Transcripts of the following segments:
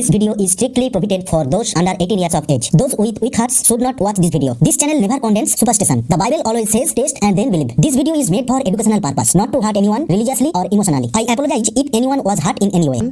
This video is strictly prohibited for those under 18 years of age. Those with weak hearts should not watch this video. This channel never condemns superstition. The Bible always says taste and then believe. This video is made for educational purpose, not to hurt anyone religiously or emotionally. I apologize if anyone was hurt in any way.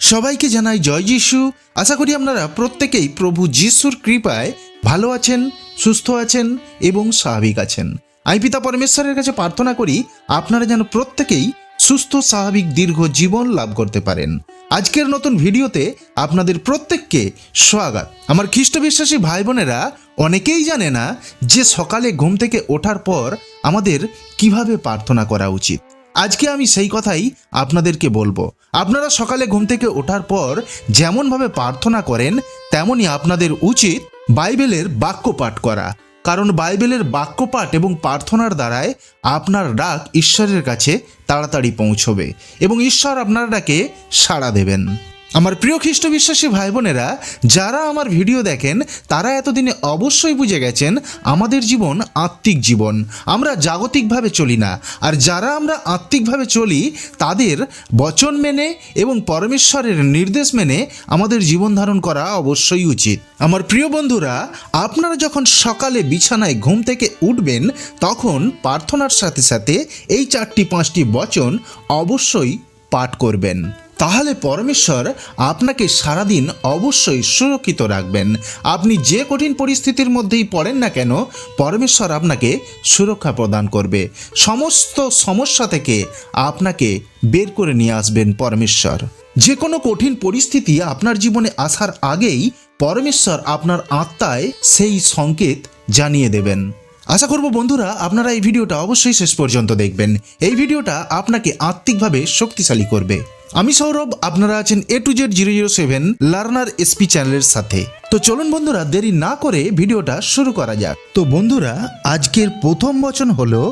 সবাইকে জানাই জয় যিশু আশা করি আপনারা প্রত্যেকেই প্রভু যিশুর কৃপায় ভালো আছেন সুস্থ আছেন এবং স্বাভাবিক আছেন আমি পিতা পরমেশ্বরের কাছে প্রার্থনা করি আপনারা যেন প্রত্যেকেই সুস্থ, স্বাভাবিক, দীর্ঘ জীবন লাভ করতে পারেন। আজকের নতুন ভিডিওতে আপনাদের প্রত্যেককে স্বাগত। আমার খ্রিস্ট বিশ্বাসী ভাই বোনেরা অনেকেই জানে না যে সকালে ঘুম থেকে ওঠার পর আমাদের কীভাবে প্রার্থনা করা উচিত। আজকে আমি সেই কথাই আপনাদেরকে বলব। আপনারা সকালে ঘুম থেকে ওঠার পর যেমনভাবে প্রার্থনা করেন, তেমনই আপনাদের উচিত বাইবেলের বাক্য পাঠ করা। কারণ বাইবেলের বাক্যপাঠ এবং প্রার্থনার দ্বারায় আপনার ডাক ঈশ্বরের কাছে তাড়াতাড়ি পৌঁছবে এবং ঈশ্বর আপনার ডাকে সাড়া দেবেন। আমার প্রিয় খ্রিস্ট বিশ্বাসী ভাই বোনেরা যারা আমার ভিডিও দেখেন, তারা এতদিনে অবশ্যই বুঝে গেছেন আমাদের জীবন আত্মিক জীবন। আমরা জাগতিকভাবে চলি না। আর যারা আমরা আত্মিকভাবে চলি, তাদের বচন মেনে এবং পরমেশ্বরের নির্দেশ মেনে আমাদের জীবন ধারণ করা অবশ্যই উচিত। আমার প্রিয় বন্ধুরা, আপনারা যখন সকালে বিছানায় ঘুম থেকে উঠবেন, তখন প্রার্থনার সাথে সাথে এই চারটি পাঁচটি বচন অবশ্যই পাঠ করবেন। তাহলে পরমেশ্বর আপনাকে সারাদিন অবশ্যই সুরক্ষিত রাখবেন। আপনি যে কঠিন পরিস্থিতির মধ্যেই পড়েন না কেন, পরমেশ্বর আপনাকে সুরক্ষা প্রদান করবে। সমস্ত সমস্যা থেকে আপনাকে বের করে নিয়ে আসবেন পরমেশ্বর। যে কোনো কঠিন পরিস্থিতি আপনার জীবনে আসার আগেই পরমেশ্বর আপনার আত্মায় সেই সংকেত জানিয়ে দেবেন। আশা করব বন্ধুরা আপনারা এই ভিডিওটা অবশ্যই শেষ পর্যন্ত দেখবেন। এই ভিডিওটা আপনাকে আত্মিকভাবে শক্তিশালী করবে। আমি সৌরভ, আপনারা আছেন A to Z zero zero seven learner SP চ্যানেলের সাথে। তো চলুন বন্ধুরা, দেরি না করে ভিডিওটা শুরু করা যাক। তো বন্ধুরা, আজকের প্রথম বচন হলো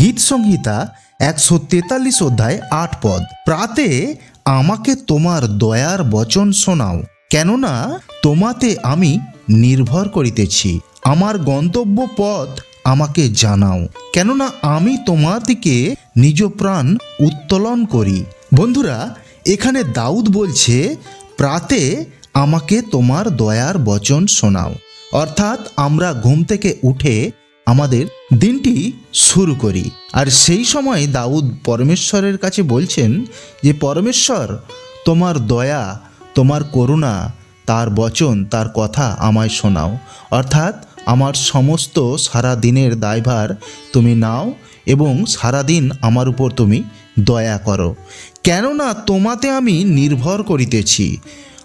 গীত সংহিতা একশো তেতাল্লিশ অধ্যায় আট পদ। প্রাতে আমাকে তোমার দয়ার বচন শোনাও, কেননা তোমাতে আমি নির্ভর করিতেছি। আমার গন্তব্য পথ আমাকে জানাও, কেননা আমি তোমার দিকে নিজ প্রাণ উত্তোলন করি। বন্ধুরা, এখানে দাউদ বলছে, প্রাতে আমাকে তোমার দয়ার বচন শোনাও। অর্থাৎ আমরা ঘুম থেকে উঠে আমাদের দিনটি শুরু করি। আর সেই সময় দাউদ পরমেশ্বরের কাছে বলছেন যে, পরমেশ্বর, তোমার দয়া, তোমার করুণা, তার বচন, তার কথা আমায় শোনাও। অর্থাৎ আমার সমস্ত সারা দিনের দায়ভার তুমি নাও এবং সারাদিন আমার উপর তুমি দয়া করো। কেননা তোমাতে আমি নির্ভর করিতেছি।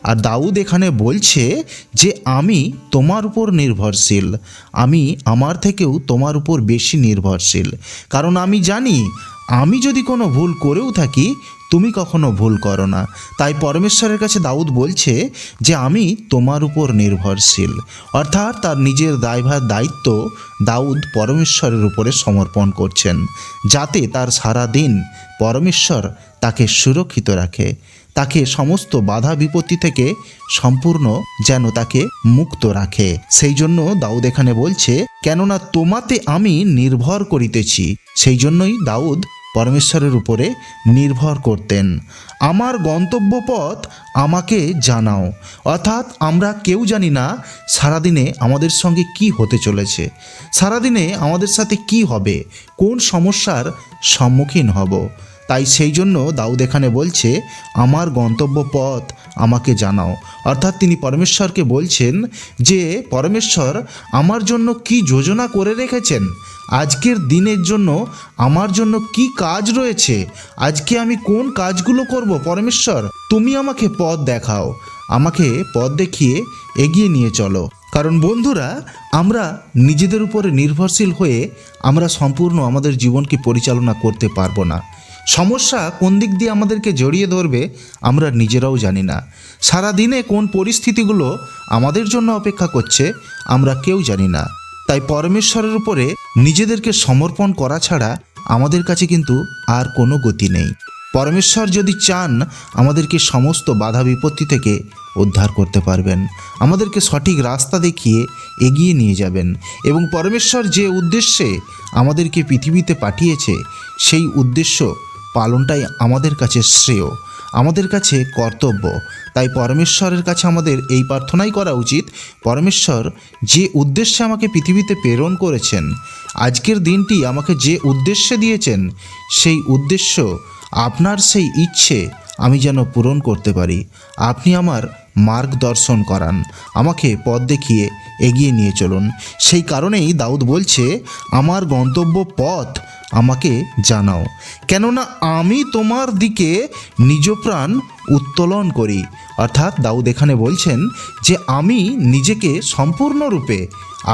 আর দাউদ এখানে বলছে যে আমি তোমার উপর নির্ভরশীল। আমি আমার থেকেও তোমার উপর বেশি নির্ভরশীল। কারণ আমি জানি, আমি যদি কোনো ভুল করেও থাকি তুমি কখনো ভুল করো না। তাই পরমেশ্বরের কাছে দাউদ বলছে যে, আমি তোমার উপর নির্ভরশীল। অর্থাৎ তার নিজের দায়ভার, দায়িত্ব দাউদ পরমেশ্বরের উপরে সমর্পণ করছেন, যাতে তার সারা দিন পরমেশ্বর তাকে সুরক্ষিত রাখে। তাকে সমস্ত বাধা বিপত্তি থেকে সম্পূর্ণ যেন তাকে মুক্ত রাখে। সেই জন্য দাউদ এখানে বলছে, কেননা তোমাতে আমি নির্ভর করিতেছি। সেই জন্যই দাউদ পরমেশ্বরের উপরে নির্ভর করতেন। আমার গন্তব্য পথ আমাকে জানাও। অর্থাৎ আমরা কেউ জানি না সারাদিনে আমাদের সঙ্গে কি হতে চলেছে। সারাদিনে আমাদের সাথে কি হবে? কোন সমস্যার সম্মুখীন হব? তাই সেই জন্য দাউদ এখানে বলছে, আমার গন্তব্য পথ আমাকে জানাও। অর্থাৎ তিনি পরমেশ্বরকে বলছেন যে, পরমেশ্বর, আমার জন্য কি যোজনা করে রেখেছেন? আজকের দিনের জন্য আমার জন্য কি কাজ রয়েছে? আজকে আমি কোন কাজগুলো করব, পরমেশ্বর? তুমি আমাকে পথ দেখাও। আমাকে পথ দেখিয়ে এগিয়ে নিয়ে চলো। কারণ বন্ধুরা, আমরা নিজেদের উপরে নির্ভরশীল হয়ে আমরা সম্পূর্ণ আমাদের জীবনকে পরিচালনা করতে পারব না। সমস্যা কোন দিক দিয়ে আমাদেরকে জড়িয়ে ধরবে, আমরা নিজেরাও জানি না। সারাদিনে কোন পরিস্থিতিগুলো আমাদের জন্য অপেক্ষা করছে, আমরা কেউ জানি না। তাই পরমেশ্বরের উপরে নিজেদেরকে সমর্পণ করা ছাড়া আমাদের কাছে কিন্তু আর কোনো গতি নেই। পরমেশ্বর যদি চান, আমাদেরকে সমস্ত বাধা বিপত্তি থেকে উদ্ধার করতে পারবেন। আমাদেরকে সঠিক রাস্তা দেখিয়ে এগিয়ে নিয়ে যাবেন এবং পরমেশ্বর যে উদ্দেশ্যে আমাদেরকে পৃথিবীতে পাঠিয়েছে, সেই উদ্দেশ্য পালনটাই আমাদের কাছে শ্রেয়। আমাদের কাছে কর্তব্য। তাই পরমেশ্বরের কাছে আমাদের এই প্রার্থনাই করা উচিত, পরমেশ্বর যে উদ্দেশ্যে আমাকে পৃথিবীতে প্রেরণ করেছেন, আজকের দিনটি আমাকে যে উদ্দেশ্যে দিয়েছেন, সেই উদ্দেশ্য, আপনার সেই ইচ্ছে আমি যেন পূরণ করতে পারি। আপনি আমার মার্গদর্শন করান, আমাকে পথ দেখিয়ে এগিয়ে নিয়ে চলুন। সেই কারণেই দাউদ বলছে, আমার গন্তব্য পথ, আমাকে জানাও। কেননা আমি তোমার দিকে নিজ প্রাণ উত্তোলন করি। অর্থাৎ দাউদ এখানে বলছেন যে, আমি নিজেকে সম্পূর্ণরূপে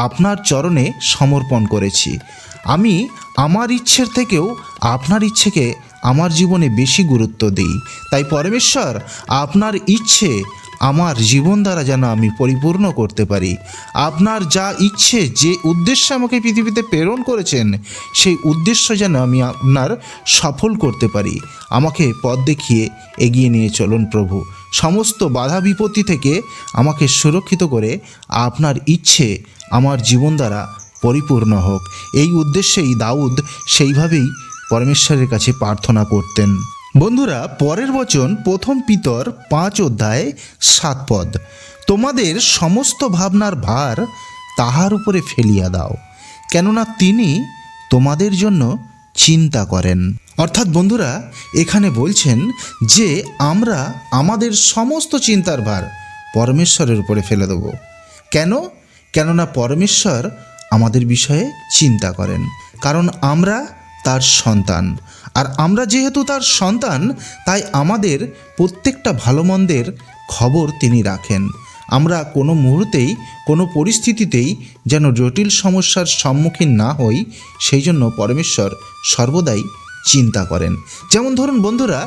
আপনার চরণে সমর্পণ করেছি। আমি আমার ইচ্ছের থেকেও আপনার ইচ্ছেকে আমার জীবনে বেশি গুরুত্ব দিই। তাই পরমেশ্বর, আপনার ইচ্ছে আমার জীবন দ্বারা যেন আমি পরিপূর্ণ করতে পারি। আপনার যা ইচ্ছে, যে উদ্দেশ্যে আমাকে পৃথিবীতে প্রেরণ করেছেন, সেই উদ্দেশ্য যেন আমি আপনার সফল করতে পারি। আমাকে পথ দেখিয়ে এগিয়ে নিয়ে চলুন প্রভু। সমস্ত বাধা বিপত্তি থেকে আমাকে সুরক্ষিত করে আপনার ইচ্ছে আমার জীবন দ্বারা পরিপূর্ণ হোক। এই উদ্দেশ্যেই দাউদ সেইভাবেই পরমেশ্বরের কাছে প্রার্থনা করতেন। বন্ধুরা, পরের বচন প্রথম পিতর পাঁচ অধ্যায় সাত পদ। তোমাদের সমস্ত ভাবনার ভার তাহার উপরে ফেলিয়া দাও, কেননা তিনি তোমাদের জন্য চিন্তা করেন। অর্থাৎ বন্ধুরা, এখানে বলছেন যে, আমরা আমাদের সমস্ত চিন্তার ভার পরমেশ্বরের উপরে ফেলে দেব। কেন? কেননা পরমেশ্বর আমাদের বিষয়ে চিন্তা করেন, কারণ আমরা তার সন্তান। আর আমরা যেহেতু তার সন্তান, তাই আমাদের প্রত্যেকটা ভালো মন্দের খবর তিনি রাখেন। আমরা কোনো মুহূর্তেই, কোনো পরিস্থিতিতেই যেন জটিল সমস্যার সম্মুখীন না হই, সেই জন্য পরমেশ্বর সর্বদাই চিন্তা করেন। যেমন ধরুন বন্ধুরা,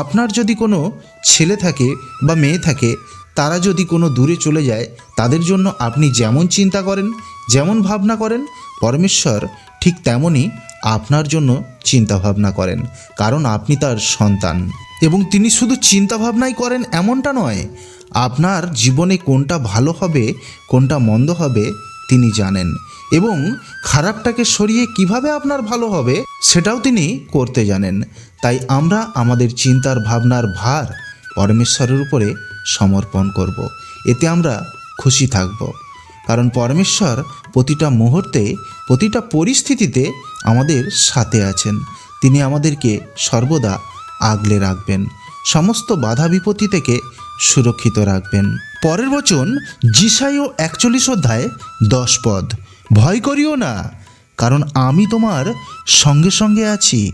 আপনার যদি কোনো ছেলে থাকে বা মেয়ে থাকে, তারা যদি কোনো দূরে চলে যায়, তাদের জন্য আপনি যেমন চিন্তা করেন, যেমন ভাবনা করেন, পরমেশ্বর ঠিক তেমনই আপনার জন্য চিন্তা ভাবনা করেন, কারণ আপনি তার সন্তান। এবং তিনি শুধু চিন্তা ভাবনাই করেন এমনটা নয়, আপনার জীবনে কোনটা ভালো হবে, কোনটা মন্দ হবে, তিনি জানেন। এবং খারাপটাকে সরিয়ে কীভাবে আপনার ভালো হবে, সেটাও তিনি করতে জানেন। তাই আমরা আমাদের চিন্তার ভাবনার ভার পরমেশ্বরের উপরে সমর্পণ করব। এতে আমরা খুশি থাকব। কারণ পরমেশ্বর প্রতিটা মুহূর্তে, প্রতিটা পরিস্থিতিতে আমাদের সাথে আছেন। তিনি আমাদেরকে সর্বদা আগলে রাখবেন, সমস্ত বাধা বিপত্তি থেকে সুরক্ষিত রাখবেন। পরের বচন, জিসাইও একচল্লিশ অধ্যায় দশ পদ। ভয় করিও না, কারণ আমি তোমার সঙ্গে সঙ্গে আছি।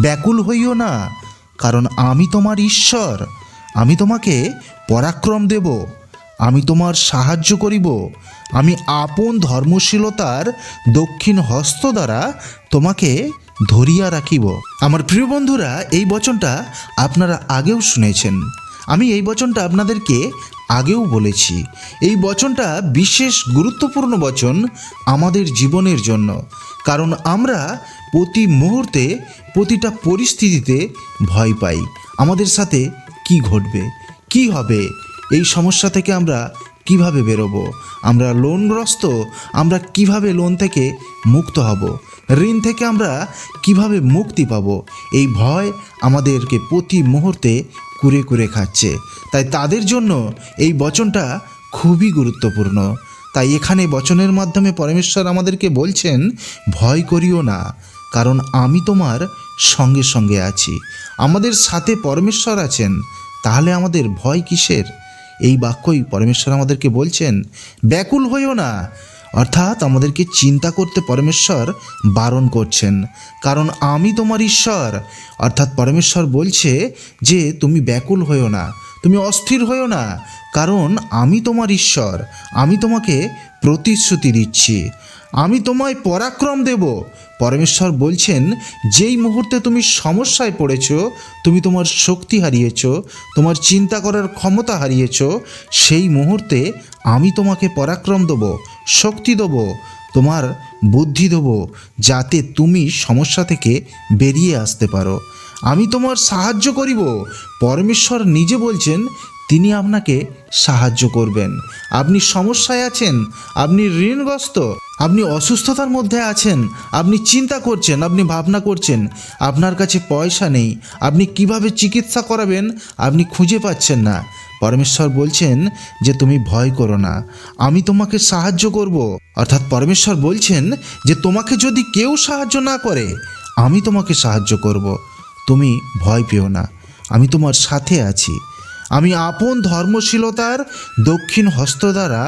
ব্যাকুল হইও না, কারণ আমি তোমার ঈশ্বর। আমি তোমাকে পরাক্রম দেব। আমি তোমার সাহায্য করিব। আমি আপন ধর্মশীলতার দক্ষিণ হস্ত দ্বারা তোমাকে ধরিয়া রাখিব। আমার প্রিয় বন্ধুরা, এই বচনটা আপনারা আগেও শুনেছেন। আমি এই বচনটা আপনাদেরকে আগেও বলেছি। এই বচনটা বিশেষ গুরুত্বপূর্ণ বচন আমাদের জীবনের জন্য। কারণ আমরা প্রতি মুহূর্তে প্রতিটা পরিস্থিতিতে ভয় পাই। আমাদের সাথে কি ঘটবে? কি হবে? এই সমস্যা থেকে আমরা কীভাবে বেরোবো? আমরা লোনগ্রস্ত? আমরা কীভাবে লোন থেকে মুক্ত হব? ঋণ থেকে আমরা কীভাবে মুক্তি পাব? এই ভয় আমাদেরকে প্রতি মুহূর্তে কুরে কুরে খাচ্ছে। তাই তাদের জন্য এই বচনটা খুবই গুরুত্বপূর্ণ। তাই এখানে বচনের মাধ্যমে পরমেশ্বর আমাদেরকে বলছেন, ভয় করিও না, কারণ আমি তোমার সঙ্গে সঙ্গে আছি। আমাদের সাথে পরমেশ্বর আছেন, তাহলে আমাদের ভয় কিসের? এই বাক্যই পরমেশ্বর আমাদেরকে বলছেন, ব্যাকুল হইও না। অর্থাৎ আমাদেরকে চিন্তা করতে পরমেশ্বর বারণ করছেন, কারণ আমি তোমার ঈশ্বর। অর্থাৎ পরমেশ্বর বলছে যে, তুমি ব্যাকুল হইও না, তুমি অস্থির হইও না, কারণ আমি তোমার ঈশ্বর, আমি তোমাকে প্রতিশ্রুতি দিচ্ছি। আমি তোমায় পরাক্রম দেব পরমেশ্বর বলছেন, যেই মুহূর্তে তুমি সমস্যায় পড়েছ, তুমি তোমার শক্তি হারিয়েছ, তোমার চিন্তা করার ক্ষমতা হারিয়েছ, সেই মুহূর্তে আমি তোমাকে পরাক্রম দেবো, শক্তি দেবো, তোমার বুদ্ধি দেবো, যাতে তুমি সমস্যা থেকে বেরিয়ে আসতে পারো। আমি তোমার সাহায্য করিব। পরমেশ্বর নিজে বলছেন তিনি আপনাকে সাহায্য করবেন। আপনি সমস্যায় আছেন, আপনি ঋণগ্রস্ত, আপনি অসুস্থতার মধ্যে আছেন, আপনি চিন্তা করছেন, আপনি ভাবনা করছেন, আপনার কাছে পয়সা নেই, আপনি কীভাবে চিকিৎসা করাবেন আপনি খুঁজে পাচ্ছেন না। পরমেশ্বর বলছেন যে তুমি ভয় করো না, আমি তোমাকে সাহায্য করব। অর্থাৎ পরমেশ্বর বলছেন যে তোমাকে যদি কেউ সাহায্য না করে, আমি তোমাকে সাহায্য করব। তুমি ভয় পেও না, আমি তোমার সাথে আছি। আমি আপন ধর্মশীলতার দক্ষিণ হস্ত দ্বারা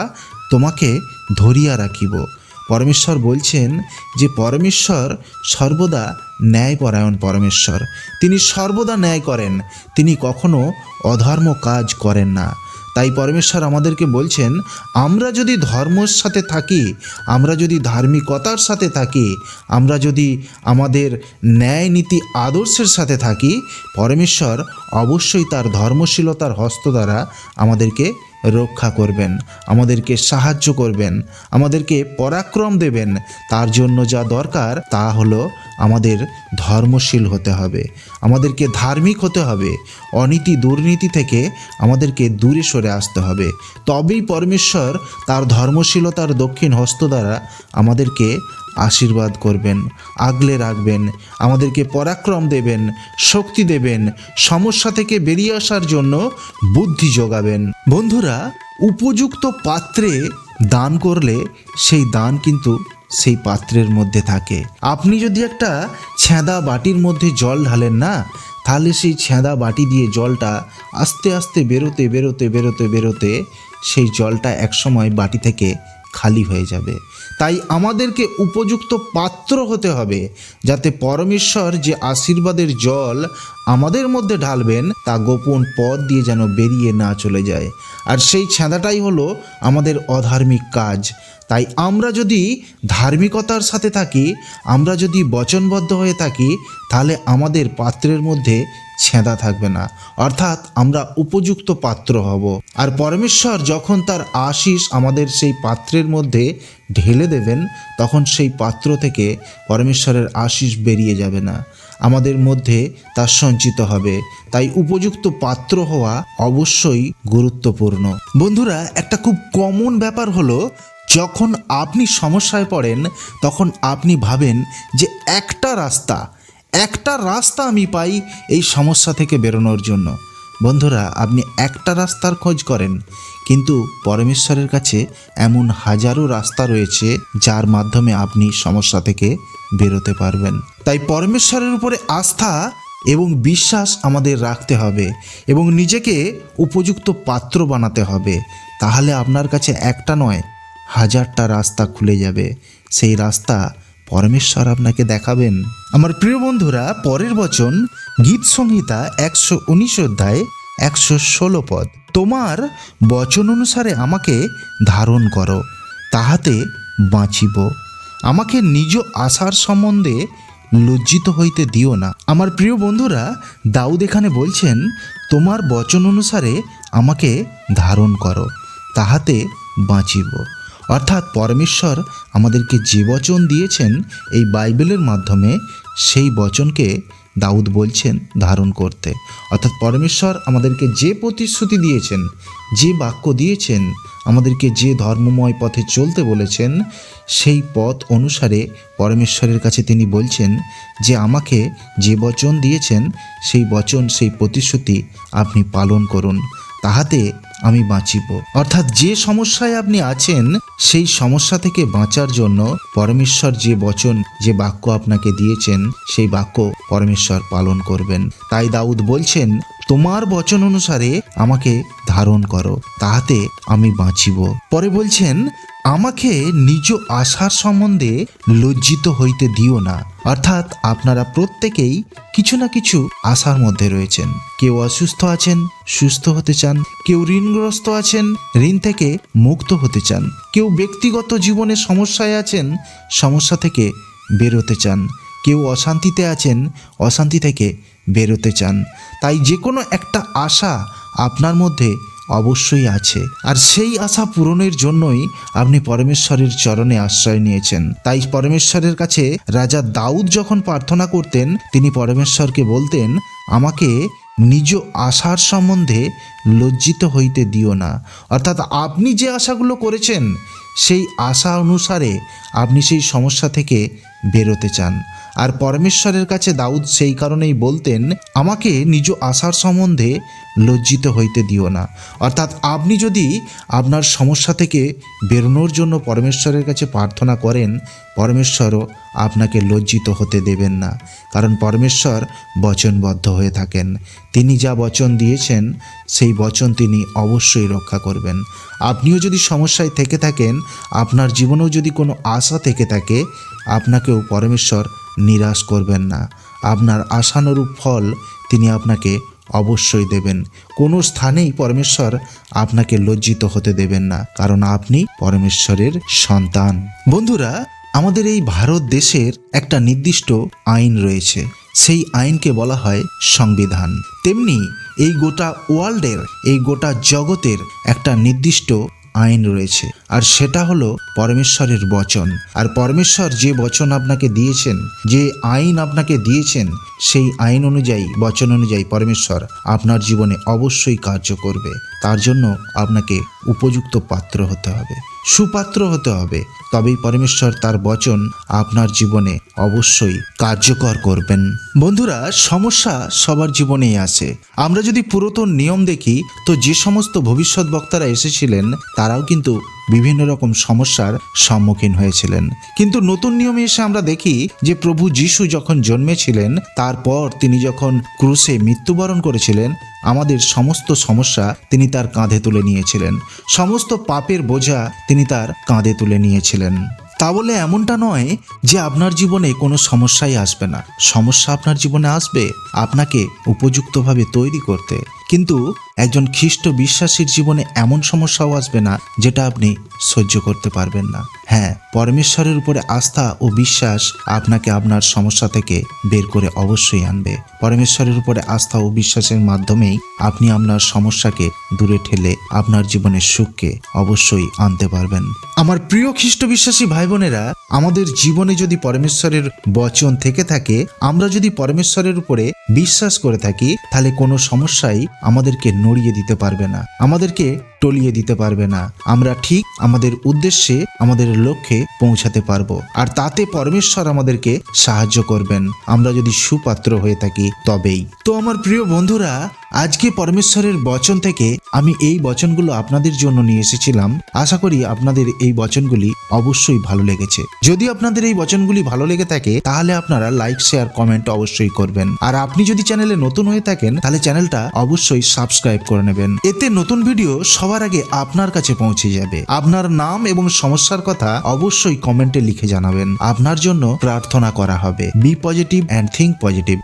তোমাকে ধরিয়া রাখিব। পরমেশ্বর বলছেন যে পরমেশ্বর সর্বদা ন্যায়পরায়ণ পরমেশ্বর। তিনি সর্বদা ন্যায় করেন। তিনি কখনো অধর্ম কাজ করেন না। তাই পরমেশ্বর আমাদেরকে বলছেন, আমরা যদি ধর্মর সাথে থাকি, আমরা যদি ধার্মিকতার সাথে থাকি, আমরা যদি আমাদের ন্যায় নীতি আদর্শের সাথে থাকি, পরমেশ্বর অবশ্যই তার ধর্মশীলতার হস্ত দ্বারা আমাদেরকে রক্ষা করবেন, আমাদেরকে সাহায্য করবেন, আমাদেরকে পরাক্রম দেবেন। তার জন্য যা দরকার তা হলো আমাদের ধর্মশীল হতে হবে, আমাদেরকে ধার্মিক হতে হবে, অনীতি দুর্নীতি থেকে আমাদেরকে দূরে সরে আসতে হবে। তবেই পরমেশ্বর তার ধর্মশীলতার দক্ষিণ হস্ত দ্বারা আমাদেরকে আশীর্বাদ করবেন, আগলে রাখবেন, আমাদেরকে পরাক্রম দেবেন, শক্তি দেবেন, সমস্যা থেকে বেরিয়ে আসার জন্য বুদ্ধি যোগাবেন। বন্ধুরা, উপযুক্ত পাত্রে দান করলে সেই দান কিন্তু সেই পাত্রের মধ্যে থাকে। আপনি যদি একটা ছেঁদা বাটির মধ্যে জল ঢালেন না, তাহলে সেই ছেঁদা বাটি দিয়ে জলটা আস্তে আস্তে বেরোতে বেরোতে বেরোতে বেরোতে সেই জলটা একসময় বাটি থেকে খালি হয়ে যাবে। তাই আমাদেরকে উপযুক্ত পাত্র হতে হবে যাতে পরমেশ্বর যে আশীর্বাদের জল আমাদের মধ্যে ঢালবেন তা গোপন পথ দিয়ে যেন বেরিয়ে না চলে যায়। আর সেই ছেঁদাটাই হলো আমাদের অধার্মিক কাজ। তাই আমরা যদি ধার্মিকতার সাথে থাকি, আমরা যদি বচনবদ্ধ হয়ে থাকি, তাহলে আমাদের পাত্রের মধ্যে ছেঁদা থাকবে না। অর্থাৎ আমরা উপযুক্ত পাত্র হব। আর পরমেশ্বর যখন তার আশিস আমাদের সেই পাত্রের মধ্যে ঢেলে দেবেন, তখন সেই পাত্র থেকে পরমেশ্বরের আশিস বেরিয়ে যাবে না। আমাদের মধ্যে তা সঞ্চিত হবে। তাই উপযুক্ত পাত্র হওয়া অবশ্যই গুরুত্বপূর্ণ। বন্ধুরা, একটা খুব কমন ব্যাপার হলো, যখন আপনি সমস্যায় পড়েন, তখন আপনি ভাবেন যে একটা রাস্তা একটা রাস্তা আমি পাই এই সমস্যা থেকে বেরোনোর জন্য। বন্ধুরা, আপনি একটা রাস্তার খোঁজ করেন কিন্তু পরমেশ্বরের কাছে এমন হাজারো রাস্তা রয়েছে যার মাধ্যমে আপনি সমস্যা থেকে বেরোতে পারবেন। তাই পরমেশ্বরের উপরে আস্থা এবং বিশ্বাস আমাদের রাখতে হবে এবং নিজেকে উপযুক্ত পাত্র বানাতে হবে। তাহলে আপনার কাছে একটা নয়, হাজারটা রাস্তা খুলে যাবে। সেই রাস্তা পরমেশ্বর আপনাকে দেখাবেন। আমার প্রিয় বন্ধুরা, পরের বচন গীত সংহিতা একশো উনিশ অধ্যায় একশো ষোলো পদ। তোমার বচন অনুসারে আমাকে ধারণ করো, তাহাতে বাঁচিব। আমাকে নিজ আশার সম্বন্ধে লজ্জিত হইতে দিও না। আমার প্রিয় বন্ধুরা, দাউদ এখানে বলছেন, তোমার বচন অনুসারে আমাকে ধারণ করো, তাহাতে বাঁচিব। অর্থাৎ পরমেশ্বর আমাদেরকে যে বচন দিয়েছেন এই বাইবেলের মাধ্যমে, সেই বচনকে দাউদ বলছেন ধারণ করতে। অর্থাৎ পরমেশ্বর আমাদেরকে যে প্রতিশ্রুতি দিয়েছেন, যে বাক্য দিয়েছেন, আমাদেরকে যে ধর্মময় পথে চলতে বলেছেন, সেই পথ অনুসারে পরমেশ্বরের কাছে তিনি বলছেন যে আমাকে যে বচন দিয়েছেন, সেই বচন, সেই প্রতিশ্রুতি আপনি পালন করুন। তাহাতে আমি বাঁচিব। অর্থাৎ যে সমস্যায় আপনি আছেন, সেই সমস্যা থেকে বাঁচার জন্য পরমেশ্বর যে বচন, যে বাক্য আপনাকে দিয়েছেন, সেই বাক্য পরমেশ্বর পালন করবেন। তাই দাউদ বলছেন তোমার বচন অনুসারে আমাকে ধারণ করো, তাহাতে আমি বাঁচিব। পরে বলছেন, আমাকে নিজ আশার সম্বন্ধে লজ্জিত হইতে দিও না। অর্থাৎ আপনারা প্রত্যেকেই কিছু না কিছু আশার মধ্যে রয়েছেন। কেউ অসুস্থ আছেন, সুস্থ হতে চান। কেউ ঋণগ্রস্ত আছেন, ঋণ থেকে মুক্ত হতে চান। কেউ ব্যক্তিগত জীবনে সমস্যায় আছেন, সমস্যা থেকে বেরোতে চান। কেউ অশান্তিতে আছেন, অশান্তি থেকে বেরোতে চান। তাই যে কোনো একটা আশা আপনার মধ্যে অবশ্যই আছে। আর সেই আশা পূরণের জন্যই আপনি পরমেশ্বরের চরণে আশ্রয় নিয়েছেন। তাই পরমেশ্বরের কাছে রাজা দাউদ যখন প্রার্থনা করতেন, তিনি পরমেশ্বরকে বলতেন, আমাকে নিজ আশার সম্বন্ধে লজ্জিত হইতে দিও না। অর্থাৎ আপনি যে আশাগুলো করেছেন, সেই আশা অনুসারে আপনি সেই সমস্যা থেকে বেরোতে চান। আর পরমেশ্বরের কাছে দাউদ সেই কারণেই বলতেন, আমাকে নিজ আশার সম্বন্ধে লজ্জিত হইতে দিও না। অর্থাৎ আপনি যদি আপনার সমস্যা থেকে বেরোনোর জন্য পরমেশ্বরের কাছে প্রার্থনা করেন, পরমেশ্বরও আপনাকে লজ্জিত হতে দেবেন না। কারণ পরমেশ্বর বচনবদ্ধ হয়ে থাকেন। তিনি যা বচন দিয়েছেন, সেই বচন তিনি অবশ্যই রক্ষা করবেন। আপনিও যদি সমস্যায় থেকে থাকেন, আপনার জীবনেও যদি কোনো আশা থেকে থাকে, আপনাকেও পরমেশ্বর নিরাশ করবেন না। আপনার আশানুরূপ ফল তিনি আপনাকে অবশ্যই দেবেন। কোনো স্থানেই পরমেশ্বর আপনাকে লজ্জিত হতে দেবেন না, কারণ আপনি পরমেশ্বরের সন্তান। বন্ধুরা, আমাদের এই ভারত দেশের একটা নির্দিষ্ট আইন রয়েছে। সেই আইনকে বলা হয় সংবিধান। তেমনি এই গোটা ওয়ার্ল্ডের, এই গোটা জগতের একটা নির্দিষ্ট আইন রয়েছে। আর সেটা হলো পরমেশ্বরের বচন। আর পরমেশ্বর যে বচন আপনাকে দিয়েছেন, যে আইন আপনাকে দিয়েছেন, সেই আইন অনুযায়ী, বচন অনুযায়ী পরমেশ্বর আপনার জীবনে অবশ্যই কার্য করবে। তার জন্য আপনাকে উপযুক্ত পাত্র হতে হবে। সুপাত্র হতে হবে। তবেই পরমেশ্বর তার বচন আপনার জীবনে অবশ্যই কার্যকর করবেন। বন্ধুরা, সমস্যা সবার জীবনেই আছে। আমরা যদি পুরাতন নিয়ম দেখি, তো যে সমস্ত ভবিষ্যৎ বক্তারা এসেছিলেন, তারাও কিন্তু বিভিন্ন রকম সমস্যার সম্মুখীন হয়েছিলেন। কিন্তু নতুন নিয়মে এসে আমরা দেখি যে প্রভু যিশু যখন জন্মেছিলেন, তারপর তিনি যখন ক্রুশে মৃত্যুবরণ করেছিলেন, আমাদের সমস্ত সমস্যা তিনি তার কাঁধে তুলে নিয়েছিলেন। সমস্ত পাপের বোঝা তিনি তার কাঁধে তুলে নিয়েছিলেন। তা বলে এমনটা নয় যে আপনার জীবনে কোনো সমস্যাই আসবে না। সমস্যা আপনার জীবনে আসবে আপনাকে উপযুক্তভাবে তৈরি করতে। কিন্তু একজন খ্রিস্ট বিশ্বাসীর জীবনে এমন সমস্যাও আসবে না যেটা আপনি সহ্য করতে পারবেন না। হ্যাঁ পরমেশ্বরের উপরে আস্থা ও বিশ্বাস আপনাকে আপনার সমস্যা থেকে বের করে অবশ্যই আনবে। পরমেশ্বরের উপরে আস্থা ও বিশ্বাসের মাধ্যমেই আপনি আপনার সমস্যাকে দূরে ঠেলে আপনার জীবনের সুখকে অবশ্যই আনতে পারবেন। আমার প্রিয় খ্রিস্ট বিশ্বাসী ভাই বোনেরা আমাদের জীবনে যদি পরমেশ্বরের বচন থেকে থাকে, আমরা যদি পরমেশ্বরের উপরে বিশ্বাস করে থাকি, তাহলে কোনো সমস্যাই আমাদেরকে নড়িয়ে দিতে পারবে না, আমাদেরকে টলিয়ে দিতে পারবে না। আমরা ঠিক আমাদের উদ্দেশ্যে, আমাদের লক্ষ্যে পৌঁছাতে পারব। আর তাতে পরমেশ্বর আমাদেরকে সাহায্য করবেন। আমরা যদি সুপাত্র হয়ে থাকি, তবেই। তো আমার প্রিয় বন্ধুরা, আজকে পরমেশ্বরের বচন থেকে আমি এই বচনগুলো আপনাদের জন্য নিয়ে এসেছিলাম। আশা করি আপনাদের এই বচনগুলি অবশ্যই ভালো লেগেছে। যদি আপনাদের এই বচনগুলি ভালো লেগে থাকে, তাহলে আপনারা লাইক, শেয়ার, কমেন্ট অবশ্যই করবেন। আর আপনি যদি চ্যানেলে নতুন হয়ে থাকেন, তাহলে চ্যানেলটা অবশ্যই সাবস্ক্রাইব করে নেবেন। এতে নতুন ভিডিও সবার আগে আপনার কাছে পৌঁছে যাবে। আপনার নাম এবং সমস্যার কথা অবশ্যই কমেন্টে লিখে জানাবেন। আপনার জন্য প্রার্থনা করা হবে। Be positive and think positive